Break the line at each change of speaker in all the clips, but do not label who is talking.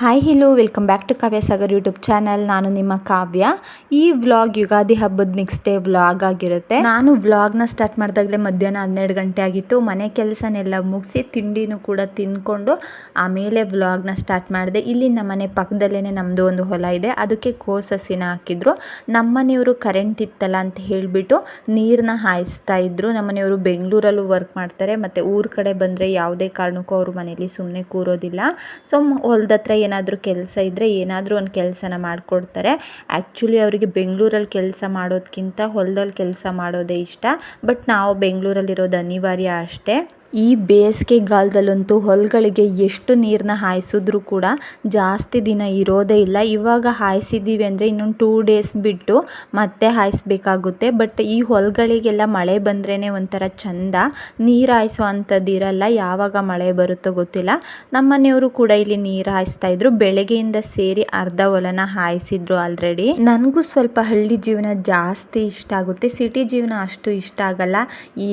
Hi hello welcome back to Kavya Sagar YouTube channel ನಾನು ನಿಮ್ಮ ಕಾವ್ಯ. ಈ ವ್ಲಾಗ್ ಯುಗಾದಿ ಹಬ್ಬದ ನೆಕ್ಸ್ಟ್ ಡೇ ವ್ಲಾಗ್ ಆಗಿರುತ್ತೆ. ನಾನು ವ್ಲಾಗ್ನ ಸ್ಟಾರ್ಟ್ ಮಾಡಿದಾಗಲೇ ಮಧ್ಯಾಹ್ನ ಹನ್ನೆರಡು ಗಂಟೆ ಆಗಿತ್ತು. ಮನೆ ಕೆಲಸನೆಲ್ಲ ಮುಗಿಸಿ ತಿಂಡಿನೂ ಕೂಡ ತಿಂದ್ಕೊಂಡು ಆಮೇಲೆ ವ್ಲಾಗ್ನ ಸ್ಟಾರ್ಟ್ ಮಾಡಿದೆ. ಇಲ್ಲಿ ನಮ್ಮ ಮನೆ ಪಕ್ಕದಲ್ಲೇ ನಮ್ಮದು ಒಂದು ಹೊಲ ಇದೆ. ಅದಕ್ಕೆ ಕೋಸಸಿನ ಹಾಕಿದ್ರು. ನಮ್ಮನೆಯವರು ಕರೆಂಟ್ ಇತ್ತಲ್ಲ ಅಂತ ಹೇಳಿಬಿಟ್ಟು ನೀರನ್ನ ಹಾಯಿಸ್ತಾ ಇದ್ರು. ನಮ್ಮನೆಯವರು ಬೆಂಗಳೂರಲ್ಲೂ ವರ್ಕ್ ಮಾಡ್ತಾರೆ. ಮತ್ತು ಊರ ಕಡೆ ಬಂದರೆ ಯಾವುದೇ ಕಾರಣಕ್ಕೂ ಅವರು ಮನೇಲಿ ಸುಮ್ಮನೆ ಕೂರೋದಿಲ್ಲ. ಸೊ ಹೊಲದ ಹತ್ರ ಏನಾದರೂ ಕೆಲಸ ಇದ್ದರೆ ಏನಾದರೂ ಒಂದು ಕೆಲಸನ ಮಾಡಿಕೊಡ್ತಾರೆ. ಆ್ಯಕ್ಚುಲಿ ಅವರಿಗೆ ಬೆಂಗಳೂರಲ್ಲಿ ಕೆಲಸ ಮಾಡೋದಕ್ಕಿಂತ ಹೊಲದಲ್ಲಿ ಕೆಲಸ ಮಾಡೋದೇ ಇಷ್ಟ. ಬಟ್ ನಾವು ಬೆಂಗಳೂರಲ್ಲಿರೋದು ಅನಿವಾರ್ಯ ಅಷ್ಟೇ. ಈ ಬೇಸಿಗೆಗಾಲದಲ್ಲಂತೂ ಹೊಲಗಳಿಗೆ ಎಷ್ಟು ನೀರನ್ನ ಹಾಯಿಸಿದ್ರೂ ಕೂಡ ಜಾಸ್ತಿ ದಿನ ಇರೋದೇ ಇಲ್ಲ. ಇವಾಗ ಹಾಯಿಸಿದ್ದೀವಿ ಅಂದರೆ ಇನ್ನೊಂದು ಟೂ ಡೇಸ್ ಬಿಟ್ಟು ಮತ್ತೆ ಹಾಯಿಸ್ಬೇಕಾಗುತ್ತೆ. ಬಟ್ ಈ ಹೊಲಗಳಿಗೆಲ್ಲ ಮಳೆ ಬಂದ್ರೇ ಒಂಥರ ಚಂದ. ನೀರು ಹಾಯಿಸೋ ಅಂಥದ್ದಿರಲ್ಲ ಯಾವಾಗ ಮಳೆ ಬರುತ್ತೋ ಗೊತ್ತಿಲ್ಲ. ನಮ್ಮ ಮನೆಯವರು ಕೂಡ ಇಲ್ಲಿ ನೀರು ಹಾಯಿಸ್ತಾ ಇದ್ರು. ಬೆಳಗ್ಗೆಯಿಂದ ಸೇರಿ ಅರ್ಧ ಹೊಲನ ಹಾಯಿಸಿದ್ರು ಆಲ್ರೆಡಿ ನನಗೂ ಸ್ವಲ್ಪ ಹಳ್ಳಿ ಜೀವನ ಜಾಸ್ತಿ ಇಷ್ಟ ಆಗುತ್ತೆ. ಸಿಟಿ ಜೀವನ ಅಷ್ಟು ಇಷ್ಟ ಆಗಲ್ಲ.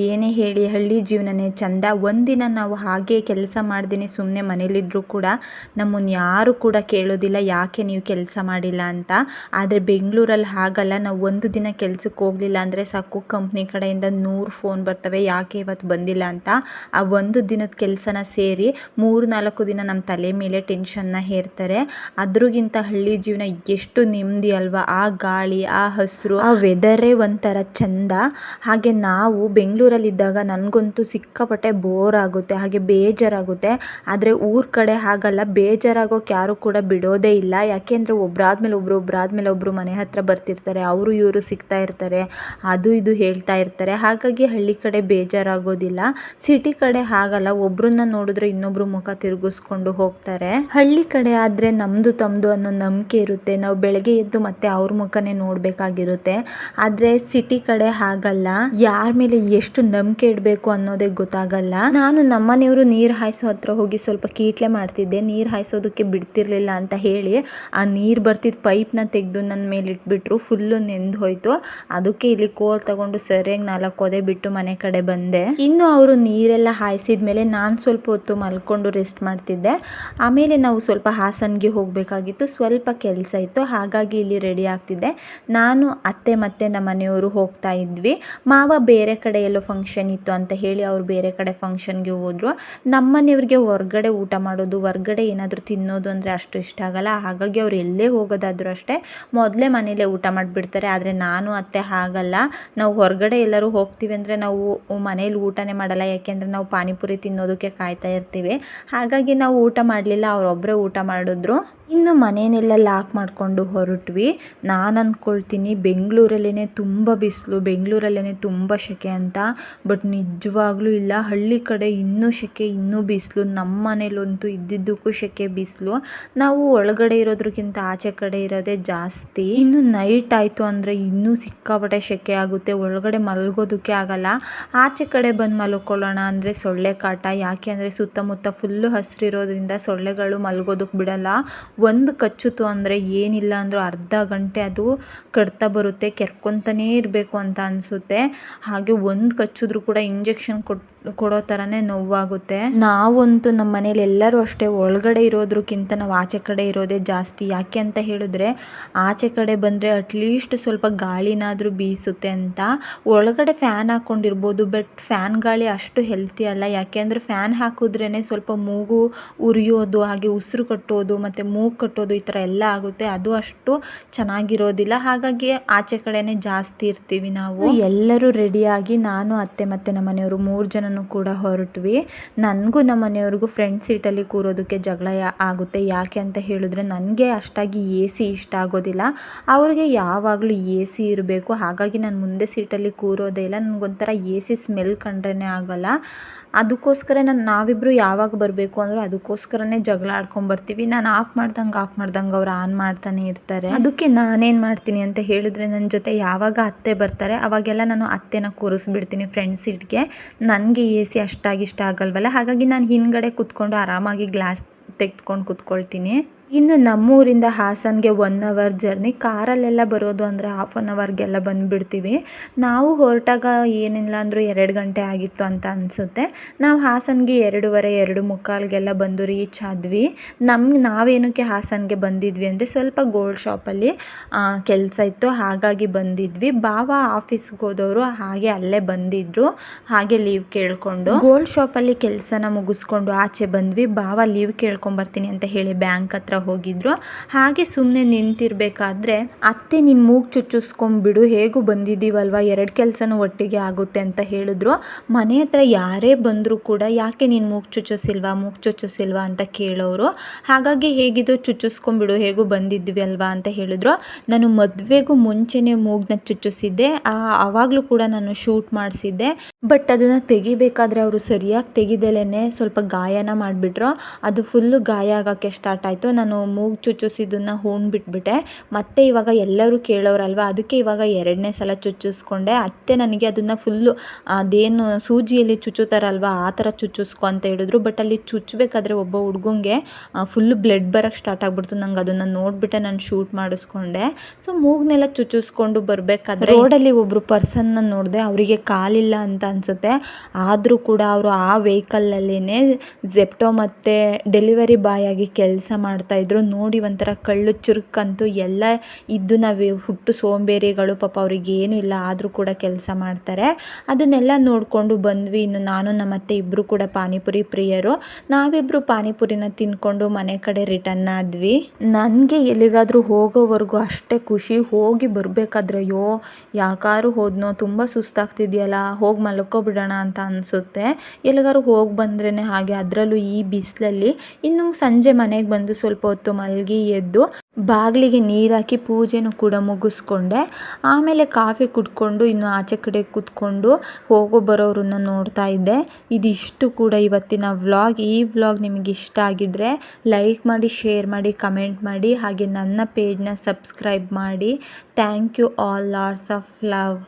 ಏನೇ ಹೇಳಿ ಹಳ್ಳಿ ಜೀವನನೇ ಚಂದ ಒಂದಿನ ನಾವು ಹಾಗೆ ಕೆಲಸ ಮಾಡ್ದೇ ಸುಮ್ಮನೆ ಮನೇಲಿದ್ದರೂ ಕೂಡ ನಮ್ಮನ್ನು ಯಾರು ಕೂಡ ಕೇಳೋದಿಲ್ಲ, ಯಾಕೆ ನೀವು ಕೆಲಸ ಮಾಡಿಲ್ಲ? ಅಂತ. ಆದರೆ ಬೆಂಗಳೂರಲ್ಲಿ ಹಾಗಲ್ಲ, ನಾವು ಒಂದು ದಿನ ಕೆಲ್ಸಕ್ಕೆ ಹೋಗಲಿಲ್ಲ ಅಂದರೆ ಸಾಕು, ಕಂಪ್ನಿ ಕಡೆಯಿಂದ ನೂರು ಫೋನ್ ಬರ್ತವೆ, ಯಾಕೆ ಇವತ್ತು ಬಂದಿಲ್ಲ ಅಂತ. ಆ ಒಂದು ದಿನದ ಕೆಲಸನ ಸೇರಿ ಮೂರು ನಾಲ್ಕು ದಿನ ನಮ್ಮ ತಲೆ ಮೇಲೆ ಟೆನ್ಷನ್ನ ಹೇರ್ತಾರೆ. ಅದ್ರಿಗಿಂತ ಹಳ್ಳಿ ಜೀವನ ಎಷ್ಟು ನೆಮ್ಮದಿ ಅಲ್ವಾ? ಆ ಗಾಳಿ, ಆ ಹಸಿರು, ಆ ವೆದರೇ ಒಂಥರ ಚಂದ. ಹಾಗೆ ನಾವು ಬೆಂಗಳೂರಲ್ಲಿದ್ದಾಗ ನನಗಂತೂ ಸಿಕ್ಕಾಪಟ್ಟೆ ಬೋರ್ ಆಗುತ್ತೆ ಹಾಗೆ ಬೇಜಾರಾಗುತ್ತೆ. ಆದರೆ ಊರ ಕಡೆ ಹಾಗಲ್ಲ, ಬೇಜಾರಾಗೋಕೆ ಯಾರು ಕೂಡ ಬಿಡೋದೇ ಇಲ್ಲ. ಯಾಕೆಂದರೆ ಒಬ್ಬರಾದ್ಮೇಲೆ ಒಬ್ಬರು ಒಬ್ಬರಾದ್ಮೇಲೆ ಒಬ್ಬರು ಮನೆ ಹತ್ರ ಬರ್ತಿರ್ತಾರೆ, ಅವರು ಇವರು ಸಿಗ್ತಾ ಇರ್ತಾರೆ, ಅದು ಇದು ಹೇಳ್ತಾ ಇರ್ತಾರೆ. ಹಾಗಾಗಿ ಹಳ್ಳಿ ಕಡೆ ಬೇಜಾರಾಗೋದಿಲ್ಲ. ಸಿಟಿ ಕಡೆ ಹಾಗಲ್ಲ, ಒಬ್ರನ್ನ ನೋಡಿದ್ರೆ ಇನ್ನೊಬ್ಬರು ಮುಖ ತಿರುಗಿಸ್ಕೊಂಡು ಹೋಗ್ತಾರೆ. ಹಳ್ಳಿ ಕಡೆ ಆದರೆ ನಮ್ಮದು ತಮ್ಮದು ಅನ್ನೋ ನಂಬಿಕೆ ಇರುತ್ತೆ. ನಾವು ಬೆಳಗ್ಗೆ ಎದ್ದು ಮತ್ತೆ ಅವ್ರ ಮುಖನೇ ನೋಡಬೇಕಾಗಿರುತ್ತೆ. ಆದರೆ ಸಿಟಿ ಕಡೆ ಹಾಗಲ್ಲ, ಯಾರ ಮೇಲೆ ಎಷ್ಟು ನಂಬಿಕೆ ಇಡಬೇಕು ಅನ್ನೋದೇ ಗೊತ್ತಾಗಲ್ಲ. ನಾನು ನಮ್ಮನೆಯವರು ನೀರು ಹಾಯಿಸೋ ಹತ್ರ ಹೋಗಿ ಸ್ವಲ್ಪ ಕೀಟ್ಲೆ ಮಾಡ್ತಿದ್ದೆ. ನೀರು ಹಾಯಿಸೋದಕ್ಕೆ ಬಿಡ್ತಿರ್ಲಿಲ್ಲ ಅಂತ ಹೇಳಿ ಆ ನೀರು ಬರ್ತಿದ್ದ ಪೈಪ್ನ ತೆಗೆದು ನನ್ನ ಮೇಲೆ ಇಟ್ಬಿಟ್ರು. ಫುಲ್ಲು ನೆಂದು ಹೋಯ್ತು. ಅದಕ್ಕೆ ಇಲ್ಲಿ ಕೋಲ್ ತಗೊಂಡು ಸರಿಯಾಗಿ ನಾಲ್ಕು ಒದೆ ಬಿಟ್ಟು ಮನೆ ಕಡೆ ಬಂದೆ. ಇನ್ನು ಅವರು ನೀರೆಲ್ಲ ಹಾಯಿಸಿದ ಮೇಲೆ ನಾನು ಸ್ವಲ್ಪ ಹೊತ್ತು ಮಲ್ಕೊಂಡು ರೆಸ್ಟ್ ಮಾಡ್ತಿದ್ದೆ. ಆಮೇಲೆ ನಾವು ಸ್ವಲ್ಪ ಹಾಸನ್ಗೆ ಹೋಗಬೇಕಾಗಿತ್ತು. ಸ್ವಲ್ಪ ಕೆಲಸ ಇತ್ತು. ಹಾಗಾಗಿ ಇಲ್ಲಿ ರೆಡಿ ಆಗ್ತಿದ್ದೆ. ನಾನು, ಅತ್ತೆ ಮತ್ತೆ ನಮ್ಮ ಮನೆಯವರು ಹೋಗ್ತಾ ಇದ್ವಿ. ಮಾವ ಬೇರೆ ಕಡೆ ಎಲ್ಲೋ ಫಂಕ್ಷನ್ ಇತ್ತು ಅಂತ ಹೇಳಿ ಅವ್ರು ಬೇರೆ ಕಡೆ ಫಂಕ್ಷನ್ಗೆ ಹೋದ್ರು. ನಮ್ಮನೆಯವ್ರಿಗೆ ಹೊರಗಡೆ ಊಟ ಮಾಡೋದು, ಹೊರಗಡೆ ಏನಾದರೂ ತಿನ್ನೋದು ಅಂದರೆ ಅಷ್ಟು ಇಷ್ಟ ಆಗಲ್ಲ. ಹಾಗಾಗಿ ಅವ್ರು ಎಲ್ಲೇ ಹೋಗೋದಾದರೂ ಅಷ್ಟೇ ಮೊದಲೇ ಮನೇಲೇ ಊಟ ಮಾಡಿಬಿಡ್ತಾರೆ. ಆದರೆ ನಾನು, ಅತ್ತೆ ಹಾಗಲ್ಲ. ನಾವು ಹೊರಗಡೆ ಎಲ್ಲರೂ ಹೋಗ್ತೀವಿ ಅಂದರೆ ನಾವು ಮನೇಲಿ ಊಟನೇ ಮಾಡಲ್ಲ. ಯಾಕೆಂದರೆ ನಾವು ಪಾನಿಪುರಿ ತಿನ್ನೋದಕ್ಕೆ ಕಾಯ್ತಾ ಇರ್ತೀವಿ. ಹಾಗಾಗಿ ನಾವು ಊಟ ಮಾಡಲಿಲ್ಲ. ಅವರೊಬ್ಬರೇ ಊಟ ಮಾಡಿದ್ರು. ಇನ್ನು ಮನೆಯನ್ನೆಲ್ಲ ಲಾಕ್ ಮಾಡಿಕೊಂಡು ಹೊರಟ್ವಿ. ನಾನು ಅಂದ್ಕೊಳ್ತೀನಿ ಬೆಂಗಳೂರಲ್ಲೇ ತುಂಬ ಬಿಸಿಲು ಬೆಂಗಳೂರಲ್ಲೇ ತುಂಬ ಸೆಕೆ ಅಂತ. ಬಟ್ ನಿಜವಾಗ್ಲೂ ಇಲ್ಲ. ಹಳ್ಳಿ ಕಡೆ ಇನ್ನೂ ಸೆಕೆ ಇನ್ನೂ ಬಿಸಿಲು, ನಮ್ಮ ಮನೇಲಂತೂ ಇದ್ದಿದ್ದಕ್ಕೂ ಸೆಕೆ ಬಿಸಿಲು. ನಾವು ಒಳಗಡೆ ಇರೋದ್ರಕ್ಕಿಂತ ಆಚೆ ಕಡೆ ಇರೋದೇ ಜಾಸ್ತಿ. ಇನ್ನು ನೈಟ್ ಆಯಿತು ಅಂದರೆ ಇನ್ನೂ ಸಿಕ್ಕಾಪಟ್ಟೆ ಸೆಕೆ ಆಗುತ್ತೆ. ಒಳಗಡೆ ಮಲಗೋದಕ್ಕೆ ಆಗಲ್ಲ. ಆಚೆ ಕಡೆ ಬಂದು ಮಲ್ಕೊಳ್ಳೋಣ ಅಂದರೆ ಸೊಳ್ಳೆ ಕಾಟ. ಯಾಕೆ ಅಂದರೆ ಸುತ್ತಮುತ್ತ ಫುಲ್ಲು ಹಸಿರಿರೋದ್ರಿಂದ ಸೊಳ್ಳೆಗಳು ಮಲ್ಗೋದಕ್ಕೆ ಬಿಡಲ್ಲ. ಒಂದು ಕಚ್ಚುತ್ತು ಅಂದರೆ ಏನಿಲ್ಲ ಅಂದರೂ ಅರ್ಧ ಗಂಟೆ ಅದು ಕಡ್ತಾ ಬರುತ್ತೆ. ಕೆರ್ಕೊತಾನೇ ಇರಬೇಕು ಅಂತ ಅನಿಸುತ್ತೆ. ಹಾಗೆ ಒಂದು ಕಚ್ಚಿದ್ರು ಕೂಡ ಇಂಜೆಕ್ಷನ್ ಕೊಟ್ಟು ಕೊಡೋ ಥರನೇ ನೋವಾಗುತ್ತೆ. ನಾವಂತೂ ನಮ್ಮ ಮನೇಲಿ ಎಲ್ಲರೂ ಅಷ್ಟೇ ಒಳಗಡೆ ಇರೋದ್ರಕ್ಕಿಂತ ನಾವು ಆಚೆ ಕಡೆ ಇರೋದೇ ಜಾಸ್ತಿ. ಯಾಕೆ ಅಂತ ಹೇಳಿದ್ರೆ ಆಚೆ ಕಡೆ ಬಂದರೆ ಅಟ್ಲೀಸ್ಟ್ ಸ್ವಲ್ಪ ಗಾಳಿನಾದರೂ ಬೀಸುತ್ತೆ ಅಂತ. ಒಳಗಡೆ ಫ್ಯಾನ್ ಹಾಕ್ಕೊಂಡಿರ್ಬೋದು ಬಟ್ ಫ್ಯಾನ್ ಗಾಳಿ ಅಷ್ಟು ಹೆಲ್ತಿ ಅಲ್ಲ. ಯಾಕೆ ಅಂದರೆ ಫ್ಯಾನ್ ಹಾಕಿದ್ರೇ ಸ್ವಲ್ಪ ಮೂಗು ಉರಿಯೋದು ಹಾಗೆ ಉಸಿರು ಕಟ್ಟೋದು ಮತ್ತು ಮೂಗು ಕಟ್ಟೋದು ಈ ಥರ ಎಲ್ಲ ಆಗುತ್ತೆ. ಅದು ಅಷ್ಟು ಚೆನ್ನಾಗಿರೋದಿಲ್ಲ. ಹಾಗಾಗಿ ಆಚೆ ಕಡೆನೇ ಜಾಸ್ತಿ ಇರ್ತೀವಿ ನಾವು. ಎಲ್ಲರೂ ರೆಡಿಯಾಗಿ ನಾನು ಅತ್ತೆ ಮತ್ತು ನಮ್ಮ ಮನೆಯವರು ಮೂರು ಜನನೂ ಕೂಡ ಹೊರಟ್ವಿ. ನನಗೂ ನಮ್ಮ ಮನೆಯವ್ರಿಗೂ ಫ್ರೆಂಡ್ ಸೀಟಲ್ಲಿ ಕೂರೋದಕ್ಕೆ ಜಗಳ ಆಗುತ್ತೆ. ಯಾಕೆ ಅಂತ ಹೇಳಿದ್ರೆ ನನಗೆ ಅಷ್ಟಾಗಿ ಎ ಸಿ ಇಷ್ಟ ಆಗೋದಿಲ್ಲ. ಅವ್ರಿಗೆ ಯಾವಾಗಲೂ ಎ ಸಿ ಇರಬೇಕು. ಹಾಗಾಗಿ ನಾನು ಮುಂದೆ ಸೀಟಲ್ಲಿ ಕೂರೋದೇ ಇಲ್ಲ. ನನಗೊಂಥರ ಎ ಸಿ ಸ್ಮೆಲ್ ಕಂಡ್ರೇ ಆಗೋಲ್ಲ. ಅದಕ್ಕೋಸ್ಕರ ನಾನು ನಾವಿಬ್ಬರು ಯಾವಾಗ ಬರಬೇಕು ಅಂದರೂ ಅದಕ್ಕೋಸ್ಕರನೇ ಜಗಳ ಆಡ್ಕೊಂಬರ್ತೀವಿ ನಾನು ಆಫ್ ಮಾಡ್ದಂಗೆ ಆಫ್ ಮಾಡ್ದಂಗೆ ಅವ್ರು ಆನ್ ಮಾಡ್ತಾನೆ ಇರ್ತಾರೆ. ಅದಕ್ಕೆ ನಾನೇನು ಮಾಡ್ತೀನಿ ಅಂತ ಹೇಳಿದ್ರೆ ನನ್ನ ಜೊತೆ ಯಾವಾಗ ಅತ್ತೆ ಬರ್ತಾರೆ, ಅವಾಗೆಲ್ಲ ನಾನು ಅತ್ತೆನ ಕೂರಿಸ್ಬಿಡ್ತೀನಿ ಫ್ರೆಂಡ್ಸ್ ಸೀಟ್ಗೆ ನನಗೆ ಎ ಸಿ ಅಷ್ಟಾಗಿ ಇಷ್ಟ ಆಗಲ್ವಲ್ಲ? ಹಾಗಾಗಿ ನಾನು ಹಿಂದುಗಡೆ ಕೂತ್ಕೊಂಡು ಆರಾಮಾಗಿ ಗ್ಲಾಸ್ ತೆಗೆದ್ಕೊಂಡು ಕೂತ್ಕೊಳ್ತೀನಿ. ಇನ್ನು ನಮ್ಮೂರಿಂದ ಹಾಸನ್ಗೆ ಒನ್ ಅವರ್ ಜರ್ನಿ ಕಾರಲ್ಲೆಲ್ಲ ಬರೋದು ಅಂದರೆ ಹಾಫ್ ಆನ್ ಅವರ್ಗೆಲ್ಲ ಬಂದುಬಿಡ್ತೀವಿ. ನಾವು ಹೊರಟಾಗ ಏನಿಲ್ಲ ಅಂದರೂ ಎರಡು ಗಂಟೆ ಆಗಿತ್ತು ಅಂತ ಅನಿಸುತ್ತೆ. ನಾವು ಹಾಸನ್ಗೆ ಎರಡೂವರೆ, ಎರಡು ಮುಕ್ಕಾಲ್ಗೆಲ್ಲ ಬಂದು ರೀಚ್ ಆದ್ವಿ. ನಮ್ಗೆ ನಾವೇನಕ್ಕೆ ಹಾಸನ್ಗೆ ಬಂದಿದ್ವಿ ಅಂದರೆ ಸ್ವಲ್ಪ ಗೋಲ್ಡ್ ಶಾಪಲ್ಲಿ ಕೆಲಸ ಇತ್ತು, ಹಾಗಾಗಿ ಬಂದಿದ್ವಿ. ಬಾವ ಆಫೀಸ್ಗೆ ಹೋದವರು ಹಾಗೆ ಅಲ್ಲೇ ಬಂದಿದ್ರು, ಹಾಗೆ ಲೀವ್ ಕೇಳಿಕೊಂಡು. ಗೋಲ್ಡ್ ಶಾಪಲ್ಲಿ ಕೆಲಸನ ಮುಗಿಸ್ಕೊಂಡು ಆಚೆ ಬಂದ್ವಿ. ಬಾವ ಲೀವ್ ಕೇಳ್ಕೊಂಬರ್ತೀನಿ ಅಂತ ಹೇಳಿ ಬ್ಯಾಂಕ್ ಹತ್ರ ಹೋಗಿದ್ರು. ಹಾಗೆ ಸುಮ್ಮನೆ ನಿಂತಿರ್ಬೇಕಾದ್ರೆ, ಅತ್ತೆ ನಿನ್ನ ಮೂಗು ಚುಚ್ಚಿಸ್ಕೊಂಬಿಡು ಹೇಗೂ ಬಂದಿದ್ದೀವಲ್ವ? ಎರಡು ಕೆಲಸನೂ ಒಟ್ಟಿಗೆ ಆಗುತ್ತೆ ಅಂತ ಹೇಳಿದ್ರು. ಮನೆ ಹತ್ರ ಯಾರೇ ಬಂದರೂ ಕೂಡ, ಯಾಕೆ ನೀನು ಮೂಗು ಚುಚ್ಚಿಸಿಲ್ವಾ? ಮೂಗು ಚುಚ್ಚಿಸಿಲ್ವಾ? ಅಂತ ಕೇಳೋರು. ಹಾಗಾಗಿ ಹೇಗಿದ್ರು ಚುಚ್ಚಿಸ್ಕೊಂಬಿಡು ಹೇಗೂ ಬಂದಿದ್ವಿ ಅಲ್ವಾ ಅಂತ ಹೇಳಿದ್ರು. ನಾನು ಮದುವೆಗೂ ಮುಂಚೆನೇ ಮೂಗ್ನ ಚುಚ್ಚಿಸಿದ್ದೆ. ಆವಾಗಲೂ ಕೂಡ ನಾನು ಶೂಟ್ ಮಾಡಿಸಿದ್ದೆ. ಬಟ್ ಅದನ್ನು ತೆಗಿಬೇಕಾದ್ರೆ ಅವರು ಸರಿಯಾಗಿ ತೆಗಿದಲೇ ಸ್ವಲ್ಪ ಗಾಯನ ಮಾಡಿಬಿಟ್ರು. ಅದು ಫುಲ್ಲು ಗಾಯ ಆಗೋಕ್ಕೆ ಸ್ಟಾರ್ಟ್ ಆಯಿತು. ನಾನು ಮೂಗು ಚುಚ್ಚಿಸಿದ್ದನ್ನು ಬಿಟ್ಬಿಟ್ಟೆ. ಮತ್ತೆ ಇವಾಗ ಎಲ್ಲರೂ ಕೇಳೋರಲ್ವ? ಅದಕ್ಕೆ ಇವಾಗ ಎರಡನೇ ಸಲ ಚುಚ್ಚಿಸ್ಕೊಂಡೆ. ಅತ್ತೆ ನನಗೆ ಅದನ್ನು ಫುಲ್ಲು ಅದೇನು ಸೂಜಿಯಲ್ಲಿ ಚುಚ್ಚುತ್ತಾರಲ್ವ? ಆ ಥರ ಚುಚ್ಚಿಸ್ಕೊ ಅಂತ ಹೇಳಿದ್ರು. ಬಟ್ ಅಲ್ಲಿ ಚುಚ್ಚಬೇಕಾದ್ರೆ ಒಬ್ಬ ಹುಡ್ಗಂಗೆ ಫುಲ್ಲು ಬ್ಲಡ್ ಬರೋಕ್ಕೆ ಸ್ಟಾರ್ಟ್ ಆಗಿಬಿಡ್ತು. ನಂಗೆ ಅದನ್ನು ನೋಡಿಬಿಟ್ಟೆ ನಾನು ಶೂಟ್ ಮಾಡಿಸ್ಕೊಂಡೆ. ಸೊ ಮೂಗ್ನೆಲ್ಲ ಚುಚ್ಚಿಸ್ಕೊಂಡು ಬರಬೇಕಾದ್ರೆ ರೋಡಲ್ಲಿ ಒಬ್ಬರು ಪರ್ಸನ್ನ ನೋಡಿದೆ ಅವರಿಗೆ ಕಾಲಿಲ್ಲ ಅಂತ ಅನಿಸುತ್ತೆ. ಆದರೂ ಕೂಡ ಅವರು ಆ ವೆಹಿಕಲ್ಲಲ್ಲೇ ಜೆಪ್ಟೋ ಮತ್ತು ಡೆಲಿವರಿ ಬಾಯ್ ಆಗಿ ಕೆಲಸ ಮಾಡ್ತಾಯಿದ್ರು ನೋಡಿ ಒಂಥರ ಕಳ್ಳು ಚುರುಕಂತೂ ಎಲ್ಲ ಇದ್ದು ನಾವು ಹುಟ್ಟು ಸೋಂಬೇರಿಗಳು ಪಾಪ ಅವ್ರಿಗೆ ಇಲ್ಲ, ಆದರೂ ಕೂಡ ಕೆಲಸ ಮಾಡ್ತಾರೆ. ಅದನ್ನೆಲ್ಲ ನೋಡಿಕೊಂಡು ಬಂದ್ವಿ. ಇನ್ನು ನಾನು, ನಮ್ಮ ಅತ್ತೆ ಇಬ್ಬರು ಕೂಡ ಪಾನಿಪುರಿ ಪ್ರಿಯರು. ನಾವಿಬ್ಬರು ಪಾನಿಪುರಿನ ತಿಂದ್ಕೊಂಡು ಮನೆ ಕಡೆ ರಿಟರ್ನ್ ಆದ್ವಿ. ನನಗೆ ಎಲ್ಲಿಗಾದರೂ ಹೋಗೋವರೆಗೂ ಅಷ್ಟೇ ಖುಷಿ. ಹೋಗಿ ಬರಬೇಕಾದ್ರೆ, ಅಯ್ಯೋ, ಯಾಕಾರು ಹೋದ್ನೋ, ತುಂಬ ಸುಸ್ತಾಗ್ತಿದೆಯಲ್ಲ, ಹೋಗಿ ಮಲ್ಕೊಬಿಡೋಣ ಅಂತ ಅನಿಸುತ್ತೆ. ಎಲ್ಲಿಗಾರು ಹೋಗಿ ಬಂದ್ರೇ ಹಾಗೆ, ಅದರಲ್ಲೂ ಈ ಬಿಸಿಲಲ್ಲಿ. ಇನ್ನು ಸಂಜೆ ಮನೆಗೆ ಬಂದು ಸ್ವಲ್ಪ ಹೊತ್ತು ಮಲಗಿ ಎದ್ದು ಬಾಗಿಲಿಗೆ ನೀರಾಕಿ ಪೂಜೆನೂ ಕೂಡ ಮುಗಿಸ್ಕೊಂಡೆ. ಆಮೇಲೆ ಕಾಫಿ ಕುಡ್ಕೊಂಡು ಇನ್ನು ಆಚೆ ಕಡೆ ಕೂತ್ಕೊಂಡು ಹೋಗೋ ಬರೋರನ್ನ ನೋಡ್ತಾ ಇದ್ದೆ. ಇದಿಷ್ಟು ಕೂಡ ಇವತ್ತಿನ ವ್ಲಾಗ್. ಈ ವ್ಲಾಗ್ ನಿಮಗೆ ಇಷ್ಟ ಆಗಿದ್ರೆ ಲೈಕ್ ಮಾಡಿ, ಶೇರ್ ಮಾಡಿ, ಕಮೆಂಟ್ ಮಾಡಿ, ಹಾಗೆ ನನ್ನ ಪೇಜ್ನ ಸಬ್ಸ್ಕ್ರೈಬ್ ಮಾಡಿ. Thank you all lords of love.